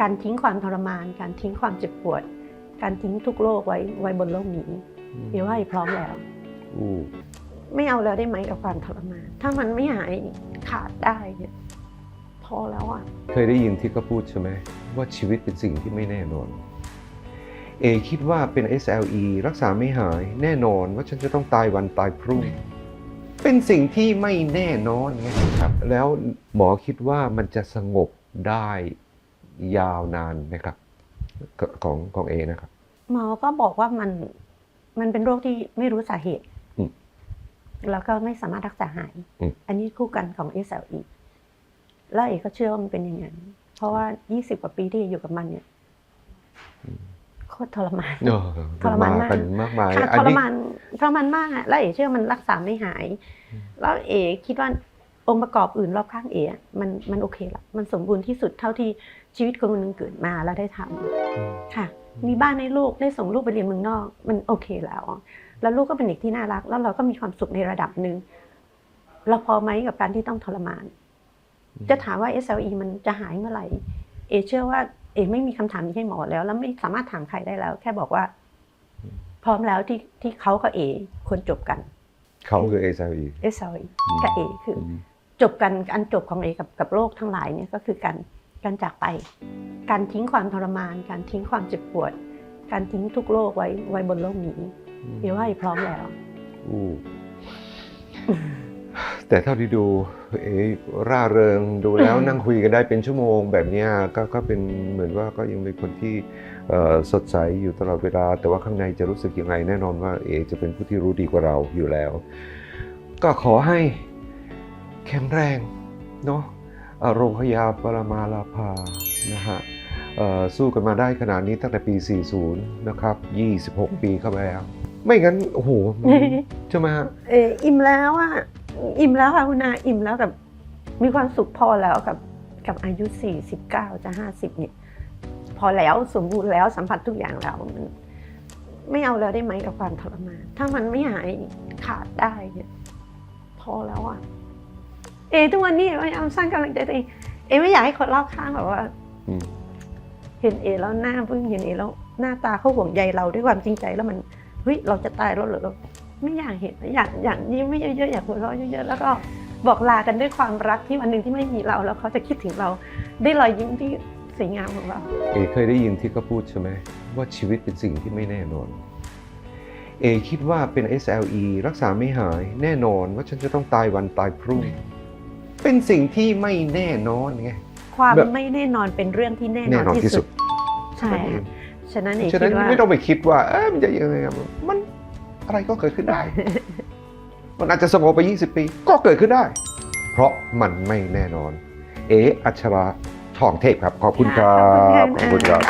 การทิ้งความทรมาน การทิ้งความเจ็บปวด การทิ้งทุกโรคไว้ไว้บนโลกนี้เอว่าเอพร้อมแล้วอู้ไม่เอาแล้วได้ไหมกับความทรมาน ถ้ามันไม่หายขาดได้เนี่ยพอแล้วอะ เคยได้ยินที่เขาพูดใช่ไหมว่าชีวิตเป็นสิ่งที่ไม่แน่นอน เอคิดว่าเป็น SLE รักษาไม่หายแน่นอนว่าฉันจะต้องตายวันตายพรุ่ง เป็นสิ่งที่ไม่แน่นอนไงครับ แล้วหมอคิดว่ามันจะสงบได้ ยาวนานไหมครับกของของเอนะครับ หมอก็บอกว่ามันมันเป็นโรคที่ไม่รู้สาเหตุอืมแล้วก็ไม่สามารถรักษาหายอืมอันนี้คู่กันของ SLE แล้วเอกก็เชื่อว่ามันเป็นอย่างนั้นเพราะว่า 20 กว่าปีที่อยู่กับมันเนี่ยโคตรทรมานเออทรมานมากกันมากมายค่ะอัทนรนี้มานทรมานมากอะแล้วเอกเชื่อมันรักษาไม่หาย แล้วเอกคิดว่า องค์ประกอบอื่นรอบข้างเอกอะมันมันโอเคละมันสมบูรณ์ที่สุดเท่าที่ชีวิตคนคนหนึงเกิดมาแล้วได้ทำค่ะ มีบ้านให้ลูกได้ส่งลูกไปเรียนเมืองนอก มันโอเคแล้ว แล้วลูกก็เป็นเด็กที่น่ารัก แล้วเราก็มีความสุขในระดับหนึ่งเราพอไหมกับการที่ต้องทรมาน จะถามว่า SLE มันจะหายเมื่อไหร่ เอเชื่อว่า เอไม่มีคำถามนี้ให้หมอแล้ว แล้วไม่สามารถถามใครได้แล้ว แค่บอกว่า พร้อมแล้วที่ที่เขากับเอควรจบกัน เขาคือ SLE SLE กับเอคืออ จบกันอันจบของเอกับกับโรคทั้งหลายเนี่ยก็คือการการจากไป การทิ้งความทรมาน การทิ้งความเจ็บปวด การทิ้งทุกโรคไว้ไว้บนโลกนี้เอว่าเอพร้อมแล้วอู้แต่เท่าที่ดูเอ๋ร่าเริงดูแล้วอืมนั่งคุยกันได้เป็นชั่วโมงแบบเนี้ยก็ก็เป็นเหมือนว่าก็ยังเป็นคนที่เอ่อสดใสอยู่ตลอดเวลา แต่ว่าข้างในจะรู้สึกยังไงแน่นอนว่าเอ๋จะเป็นผู้ที่รู้ดีกว่าเราอยู่แล้ว ก็ขอให้ แข็งแรงเนาะอโรคยาปรมาลาภานะฮะเอ่อสู้กันมาได้ขนาดนี้ตั้งแต่ปี 40 นะครับ 26 ปีเข้าไปแล้ว ไม่งั้น โอ้โหมันใช่ไหมฮะเอออิ่มแล้วอะ อิ่มแล้วค่ะคุณอาอิ่มแล้วกับ มีความสุขพอแล้วกับกับอายุ 49 จะ 50 เนี่ย พอแล้วสมบูรณ์แล้วสัมผัสทุกอย่างแล้วมันไม่เอาแล้วได้ไหมกับความทรมาน ถ้ามันไม่หายขาดได้เนี่ย พอแล้วอะ เอทุกวันนี้พยายามสร้างกำลังใจตัวเอง เอไม่อยากให้คนรอบข้างแบบว่าอืมเห็นเอแล้วหน้าพึ่งเห็นเอแล้วหน้าตาเขาห่วงใยเราด้วยความจริงใจแล้วมันเฮ้ยเราจะตายแล้วเหรอเราไม่อยากเห็นอยากอยากยิ้มไม่เยอะๆอยากหัวเราะเยอะๆแล้วก็บอกลากันด้วยความรักที่วันหนึ่งที่ไม่มีเราแล้วเขาจะคิดถึงเราได้วยรอยยิ้มที่สวยงามของเรา เอเคยได้ยินที่เขาพูดใช่ไหมว่าชีวิตเป็นสิ่งที่ไม่แน่นอน เอคิดว่าเป็น SLE รักษาไม่หายแน่นอนว่าฉันจะต้องตายวันตายพรุ่ง เป็นสิ่งที่ไม่แน่นอนไง ความแบบไม่แน่นอนเป็นเรื่องที่แน่นแน่อนนอนที่ที่สุสุด ด ใช่ค่ะฉะนั้นเอฉะคินั้ดนว่าไม่ต้องไปคิดว่าเอ๊ะมันจะยังไงอะมันอะไรก็เกิดขึ้นได้ มันอาจจะสงบไป 20 ปี ก็เกิดขึ้นได้ เพราะมันไม่แน่นอน เออัชราทองเทพครับ ขอบคุณครับขอบคุณค่ะขอบคุณครับ